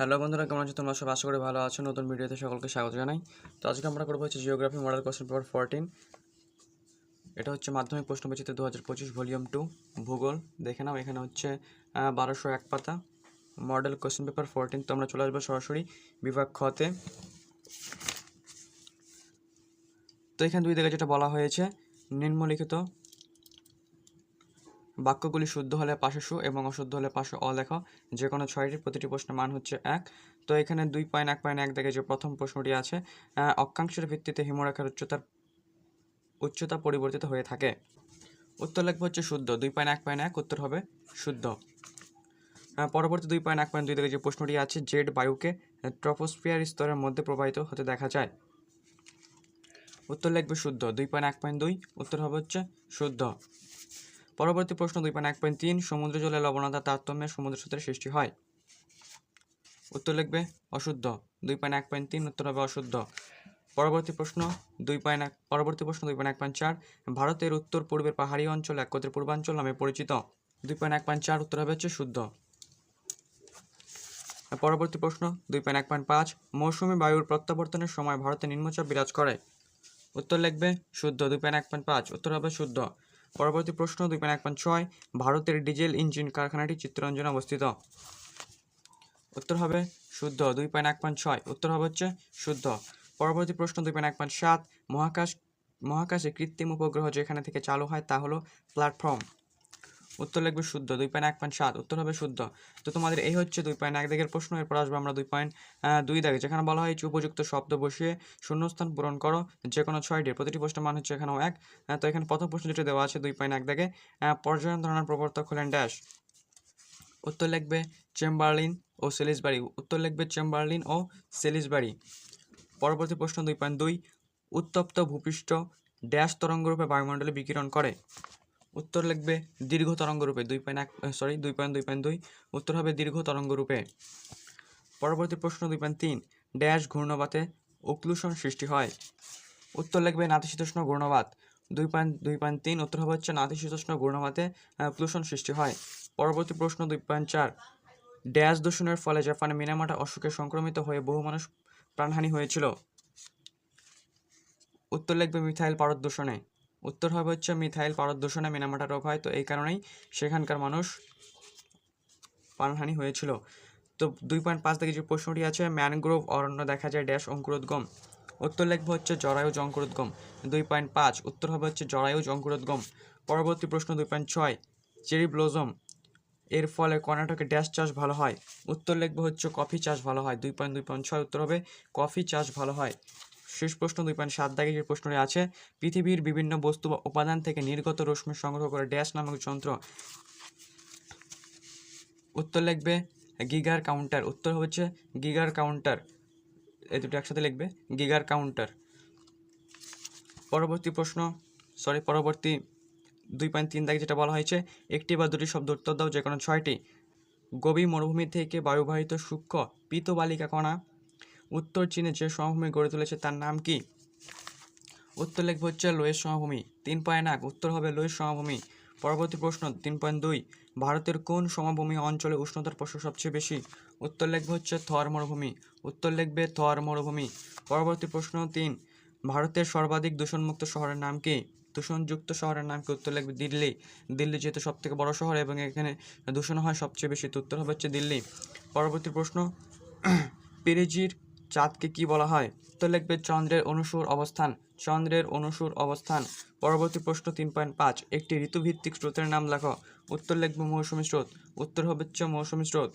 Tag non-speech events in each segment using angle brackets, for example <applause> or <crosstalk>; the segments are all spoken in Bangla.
হ্যালো বন্ধুরা, কেমন আছো তোমরা? সব আশা করি ভালো আছো। নতুন ভিডিওতে সকলকে স্বাগত জানাই। তো আজকে আমরা করব হচ্ছে geography model question paper fourteen এটা হচ্ছে মাধ্যমিক প্রশ্নবিচিত্র দু হাজার পঁচিশ ভলিউম টু ভূগোল। দেখে নাও, এখানে হচ্ছে বারোশো এক পাতা। মডেল কোশ্চেন পেপার ফোরটিন তো আমরা চলে আসব সরাসরি বিভাগ খতে তো এখানে দুই দিকে যেটা বলা হয়েছে, নিম্নলিখিত বাক্যগুলি শুদ্ধ হলে পাশে সু এবং অশুদ্ধ হলে পাশে অ লেখো। যে কোনো ছয়টির প্রতিটি প্রশ্নের মান হচ্ছে এক। তো এখানে দুই পয়েন্ট, এক পয়েন্ট, এক দেখে যে প্রথম প্রশ্নটি আছে অক্ষাংশের ভিত্তিতে হিমরেখার উচ্চতার উচ্চতা পরিবর্তিত হয়ে থাকে। উত্তর লিখবে হচ্ছে শুদ্ধ। দুই পয়েন্ট, এক পয়েন্ট, এক উত্তর হবে শুদ্ধ। পরবর্তী দুই পয়েন্ট, এক পয়েন্ট, দুই থেকে যে প্রশ্নটি আছে, জেড বায়ুকে ট্রপোস্ফিয়ার স্তরের মধ্যে প্রবাহিত হতে দেখা যায়। উত্তর লিখবে শুদ্ধ। দুই পয়েন্ট, এক পয়েন্ট, দুই, উত্তর হবে হচ্ছে শুদ্ধ। পরবর্তী প্রশ্ন দুই পয়েন্ট এক পয়েন্ট তিন, সমুদ্র জলে লবণতা তারতম্যে সমুদ্র স্রোতের সৃষ্টি হয়। উত্তর লিখবে, অশুদ্ধ। দুই পয়েন্ট এক পয়েন্ট তিন, উত্তর হবে অশুদ্ধ। পরবর্তী প্রশ্ন দুই পয়েন্ট এক, পরবর্তী প্রশ্ন দুই পয়েন্ট এক পয়েন্ট চার, ভারতের উত্তর পূর্বের পাহাড়ি অঞ্চল একত্রে পূর্বাঞ্চল নামে পরিচিত। দুই পয়েন্ট এক পয়েন্ট চার, উত্তর হবে হচ্ছে শুদ্ধ। পরবর্তী প্রশ্ন দুই পয়েন্ট এক পয়েন্ট পাঁচ, মৌসুমী বায়ুর প্রত্যাবর্তনের সময় ভারতে নিম্নচাপ বিরাজ করে। উত্তর লিখবে, শুদ্ধ। দুই পয়েন্ট এক পয়েন্ট পাঁচ, উত্তর হবে শুদ্ধ। পরবর্তী প্রশ্ন দুই পয়েন্ট এক পয়েন্ট ছয়, ভারতের ডিজেল ইঞ্জিন কারখানাটি চিত্তরঞ্জনে অবস্থিত। উত্তর হবে শুদ্ধ, দুই পয়েন্ট এক পয়েন্ট ছয়, উত্তর হবে হচ্ছে শুদ্ধ। পরবর্তী প্রশ্ন দুই পয়েন্ট এক পয়েন্ট সাত, মহাকাশ, মহাকাশে কৃত্রিম উপগ্রহ যেখানে থেকে চালু হয় তা হলো প্ল্যাটফর্ম। উত্তর লিখবে শুদ্ধ দুই পয়েন্ট এক পয়েন্ট সাত উত্তর হবে শুদ্ধ। তো তোমাদের এই হচ্ছে দুই পয়েন্ট এক দাগের প্রশ্ন এরপর আসবে আমরা দুই পয়েন্ট দুই দাগে যেখানে বলা হয়েছে উপযুক্ত শব্দ বসিয়ে শূন্যস্থান পূরণ করো যে কোনো ছয়টির প্রতিটি প্রশ্নের মান হচ্ছে এখানেও এক। তো এখানে প্রথম প্রশ্ন যেটা দেওয়া আছে দুই পয়েন্ট এক দাগে আহ, পর্যায়ন ধারণার প্রবর্তক হলেন ড্যাশ উত্তর লিখবে চেম্বারলিন ও সেলিসবাড়ি উত্তর লিখবে চেম্বারলিন ও সেলিসবাড়ি পরবর্তী প্রশ্ন দুই পয়েন্ট দুই উত্তপ্ত ভূপৃষ্ঠ ড্যাশ তরঙ্গরূপে বায়ুমণ্ডলে বিকিরণ করে। উত্তর লিখবে দীর্ঘ তরঙ্গরূপে, দুই পয়েন্ট এক সরি দুই পয়েন্ট দুই পয়েন্ট দুই। উত্তর হবে দীর্ঘ তরঙ্গরূপে। পরবর্তী প্রশ্ন দুই পয়েন্ট তিন ড্যাশ ঘূর্ণবাতে ওক্লুশন সৃষ্টি হয়। উত্তর লিখবে নাতিশীতোষ্ণ ঘূর্ণবাত, দুই পয়েন্ট দুই পয়েন্ট তিন, উত্তর হবে হচ্ছে নাতিশীতোষ্ণ ঘূর্ণবাতে প্লুশন সৃষ্টি হয়। পরবর্তী প্রশ্ন দুই পয়েন্ট চার ড্যাশ দূষণের ফলে জাপানে মিনামাটা অসুখে সংক্রমিত হয়ে বহু মানুষ প্রাণহানি হয়েছিল। উত্তর লিখবে মিথাইল পারদ দূষণে। উত্তর হবে হচ্ছে মিথাইল পারদ দূষণে মিনামাটা রোগ হয়, তো এই কারণেই সেখানকার মানুষ প্রাণহানি হয়েছিল। তো দুই পয়েন্ট পাঁচ থেকে যে প্রশ্নটি আছে, ম্যানগ্রোভ অরণ্য দেখা যায় ড্যাশ অঙ্কুরোদ্গম। উত্তর লিখবে হচ্ছে জরায়ুজ অঙ্কুরোদ্গম। দুই পয়েন্ট পাঁচ, উত্তর হবে হচ্ছে জরায়ুজ অঙ্কুরোদ্গম। পরবর্তী প্রশ্ন দুই পয়েন্ট ছয় চেরি ব্লোজম এর ফলে কর্ণাটকে ড্যাশ চাষ ভালো হয়? উত্তর লিখবে হচ্ছে কফি চাষ ভালো হয়। দুই পয়েন্ট দুই পয়েন্ট ছয়, উত্তর হবে কফি চাষ ভালো হয়। শেষ প্রশ্ন দুই পয়েন্ট সাত দাগে যে প্রশ্নটি আছে, পৃথিবীর বিভিন্ন বস্তু বা উপাদান থেকে নির্গত রশ্মি সংগ্রহ করে ড্যাশ নামক যন্ত্র। উত্তর লিখবে, গিগার কাউন্টার। উত্তর হচ্ছে গিগার কাউন্টার। এই দুটো একসাথে লিখবে, গিগার কাউন্টার। পরবর্তী প্রশ্ন সরি পরবর্তী দুই পয়েন্ট তিন দাগে যেটা বলা হয়েছে, একটি বা দুটি শব্দ উত্তর দাও যে কোনো ছয়টি। গভীর মরুভূমি থেকে বায়ুবাহিত সূক্ষ্ম পিত বালিকা কণা উত্তর চীনে যে সমভূমি গড়ে তুলেছে তার নাম কি? উত্তর লিখবে হচ্ছে লোয়ের সমভূমি। তিন পয়েন্ট এক, উত্তর হবে লোয়ের সমভূমি। পরবর্তী প্রশ্ন, তিন পয়েন্ট দুই, ভারতের কোন সমভূমি অঞ্চলে উষ্ণতার প্রশ্ন সবচেয়ে বেশি? উত্তর লিখবে হচ্ছে থর মরুভূমি। উত্তর লিখবে থর মরুভূমি। পরবর্তী প্রশ্ন, তিন, ভারতের সর্বাধিক দূষণমুক্ত শহরের নাম কি? দূষণযুক্ত শহরের নাম কি? উত্তর লিখবে দিল্লি। দিল্লি যেহেতু সব থেকে বড় শহর এবং এখানে দূষণ হয় সবচেয়ে বেশি উত্তর হবে হচ্ছে দিল্লি। পরবর্তী প্রশ্ন, <clears throat> পেরেজির চাঁদকে কি বলা হয়? উত্তর লিখবে চন্দ্রের অনুসুর অবস্থান। চন্দ্রের অনুসুর অবস্থান। পরবর্তী প্রশ্ন তিন পয়েন্ট পাঁচ। একটি ঋতুভিত্তিক স্রোতের নাম লেখো। উত্তর লিখবে মৌসুমী স্রোত। উত্তর হবে মৌসুমী স্রোত।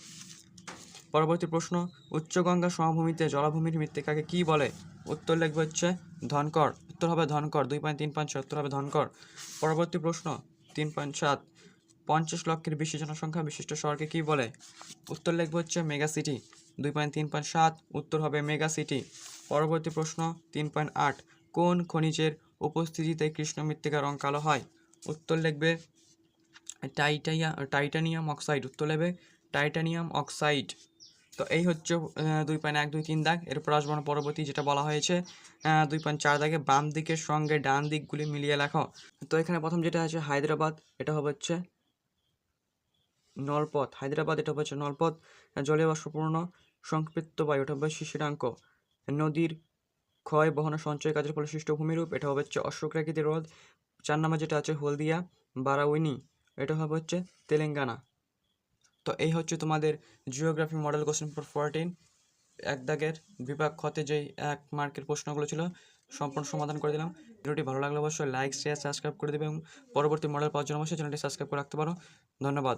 পরবর্তী প্রশ্ন উচ্চগঙ্গা সমভূমিতে জলাভূমির মৃত্তিকাকে কি বলে? উত্তর লিখবে হচ্ছে ধনকর। উত্তর হবে ধনকর। দুই পয়েন্ট তিন ছয়। উত্তর হবে ধনকর। পরবর্তী প্রশ্ন, তিন পয়েন্ট সাত। পঞ্চাশ লক্ষের বেশি জনসংখ্যা বিশিষ্ট শহরকে কি বলে? উত্তর লিখবে হচ্ছে মেগা সিটি। দুই পয়েন্ট তিন পয়েন্ট সাত, উত্তর হবে মেগা সিটি। পরবর্তী প্রশ্ন, তিন পয়েন্ট আট, কোন খনিজের উপস্থিতিতে কৃষ্ণ মৃত্তিকা রং কালো হয়? উত্তর লিখবে টাইটাইয়া টাইটানিয়াম অক্সাইড। উত্তর লিখবে টাইটানিয়াম অক্সাইড। তো এই হচ্ছে দুই পয়েন্ট এক, দুই তিন দাগ। এরপর আসব পরবর্তী, যেটা বলা হয়েছে দুই পয়েন্ট চার দাগে বাম দিকের সঙ্গে ডান দিকগুলি মিলিয়ে লেখো। তো এখানে প্রথম যেটা আছে হায়দ্রাবাদ, এটা হচ্ছে নলপথ, হায়দ্রাবাদ, এটা হচ্ছে নলপথ, জলীয় বাষ্পপূর্ণ সংক্ষিপ্ত বায়ু, এটা হবে শিশিরাঙ্ক। নদীর ক্ষয় বহন সঞ্চয় কাজের ফলে সৃষ্ট ভূমিরূপ, এটা হবে হচ্ছে অশ্বক্রাকৃতি হ্রদ চার নম্বর যেটা আছে, হলদিয়া, বারাউইনি, এটা হবে হচ্ছে তেলেঙ্গানা। তো এই হচ্ছে তোমাদের geography model question for fourteen এক দাগের বিভাগ খতে যেই এক মার্কের প্রশ্নগুলো ছিল, সম্পূর্ণ সমাধান করে দিলাম। ভিডিওটি ভালো লাগলে অবশ্যই লাইক শেয়ার সাবস্ক্রাইব করে দেবে এবং পরবর্তী মডেল পাওয়ার জন্য অবশ্যই চ্যানেলটি সাবস্ক্রাইব করে রাখতে পারো। ধন্যবাদ।